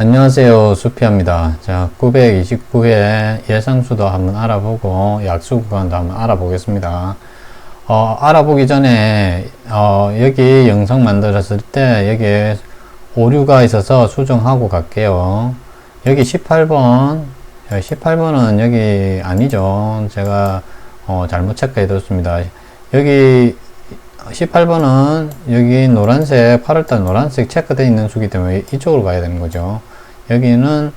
안녕하세요. 수피아입니다. 자, 929회 예상수도 한번 알아보고 약수 구간도 한번 알아보겠습니다. 어, 알아보기 전에 어, 여기 영상 만들었을 때 여기에 오류가 있어서 수정하고 갈게요. 여기 18번, 18번은 여기 아니죠. 제가 어, 잘못 체크해 뒀습니다. 여기 18번은 여기 노란색 8월달 노란색 체크되어 있는 수기 때문에 이쪽으로 가야 되는 거죠. 여기는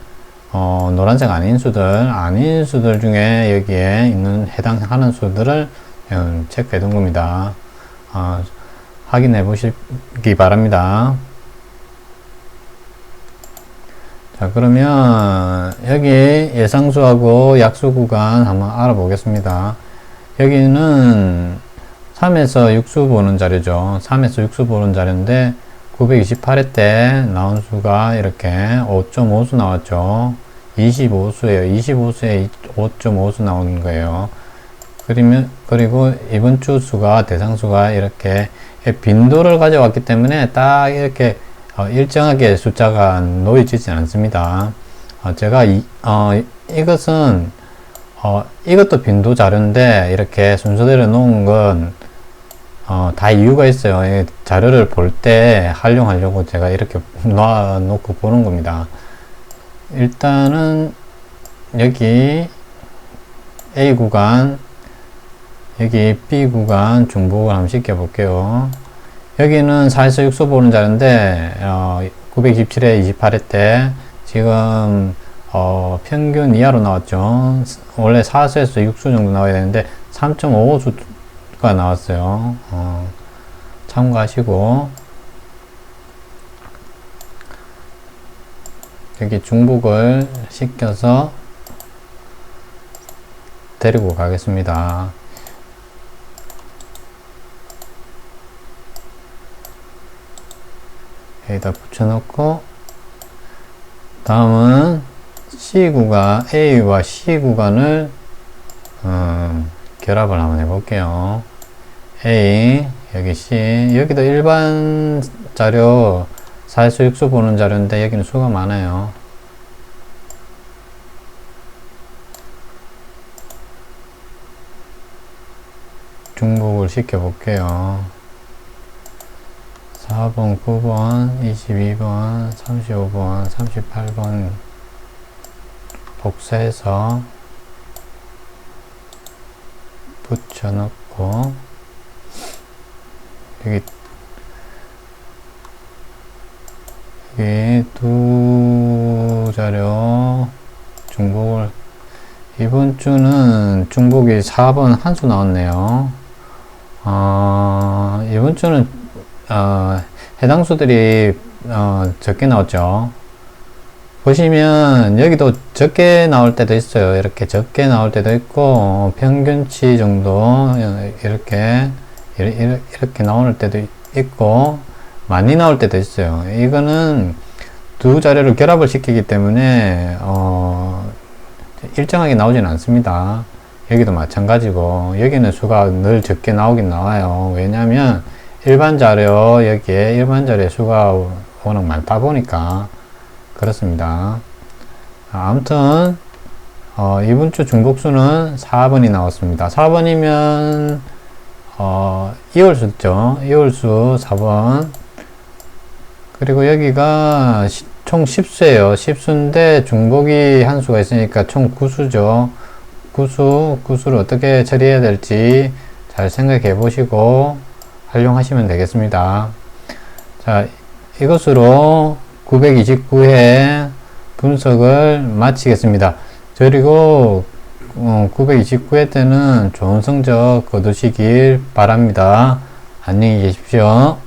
어, 노란색 아닌 수들 아닌 수들 중에 여기에 있는 해당하는 수들을 음, 체크해 둔 겁니다. 어, 확인해 보시기 바랍니다. 자 그러면 여기 예상수하고 약수 구간 한번 알아보겠습니다. 여기는 3에서 6수 보는 자료죠. 3에서 6수 보는 자료인데 928회 때 나온 수가 이렇게 5.5수 나왔죠. 25수예요. 25수에 5.5수 나오는 거예요. 그러면 그리고 이번 주 수가 대상 수가 이렇게 빈도를 가져왔기 때문에 딱 이렇게 어, 일정하게 숫자가 놓여지지 않습니다. 어, 제가 이, 어, 이것은 어, 이것도 빈도 자료인데 이렇게 순서대로 놓은 건 어, 다 이유가 있어요. 이 자료를 볼 때 활용하려고 제가 이렇게 놔 놓고 보는 겁니다. 일단은 여기 A 구간, 여기 B 구간 중복을 한번 시켜 볼게요. 여기는 4에서 6수 보는 자료인데, 어, 927에 28회 때, 지금, 어, 평균 이하로 나왔죠. 원래 4수에서 6수 정도 나와야 되는데, 3.55수 가 나왔어요. 어, 참고하시고 여기 중복을 시켜서 데리고 가겠습니다. 여기다 붙여놓고 다음은 C 구간 A와 C 구간을 음, 결합을 한번 해볼게요. A, 여기 C, 여기도 일반 자료, 사수 육수 보는 자료인데 여기는 수가 많아요. 중복을 시켜 볼게요. 4번, 9번, 22번, 35번, 38번 복사해서 붙여놓고 여기 여기 두 자료 중복을 이번 주는 중복이 4번 한 수 나왔네요. 어, 이번 주는 어, 해당 수들이 어, 적게 나왔죠. 보시면 여기도 적게 나올 때도 있어요. 이렇게 적게 나올 때도 있고 평균치 정도 이렇게 이렇게 나올 때도 있고 많이 나올 때도 있어요. 이거는 두 자료를 결합을 시키기 때문에 어 일정하게 나오지는 않습니다. 여기도 마찬가지고 여기는 수가 늘 적게 나오긴 나와요. 왜냐하면 일반 자료 여기에 일반 자료의 수가 워낙 많다 보니까 그렇습니다. 아무튼 어, 이번 주 중복수는 4번이 나왔습니다. 4번이면 어, 이월수죠. 이월수 4번 그리고 여기가 시, 총 10수예요. 10수인데 중복이 한 수가 있으니까 총 9수죠. 9수, 9수를 어떻게 처리해야 될지 잘 생각해 보시고 활용하시면 되겠습니다. 자, 이것으로 929회 분석을 마치겠습니다. 그리고 929회 때는 좋은 성적 거두시길 바랍니다. 안녕히 계십시오.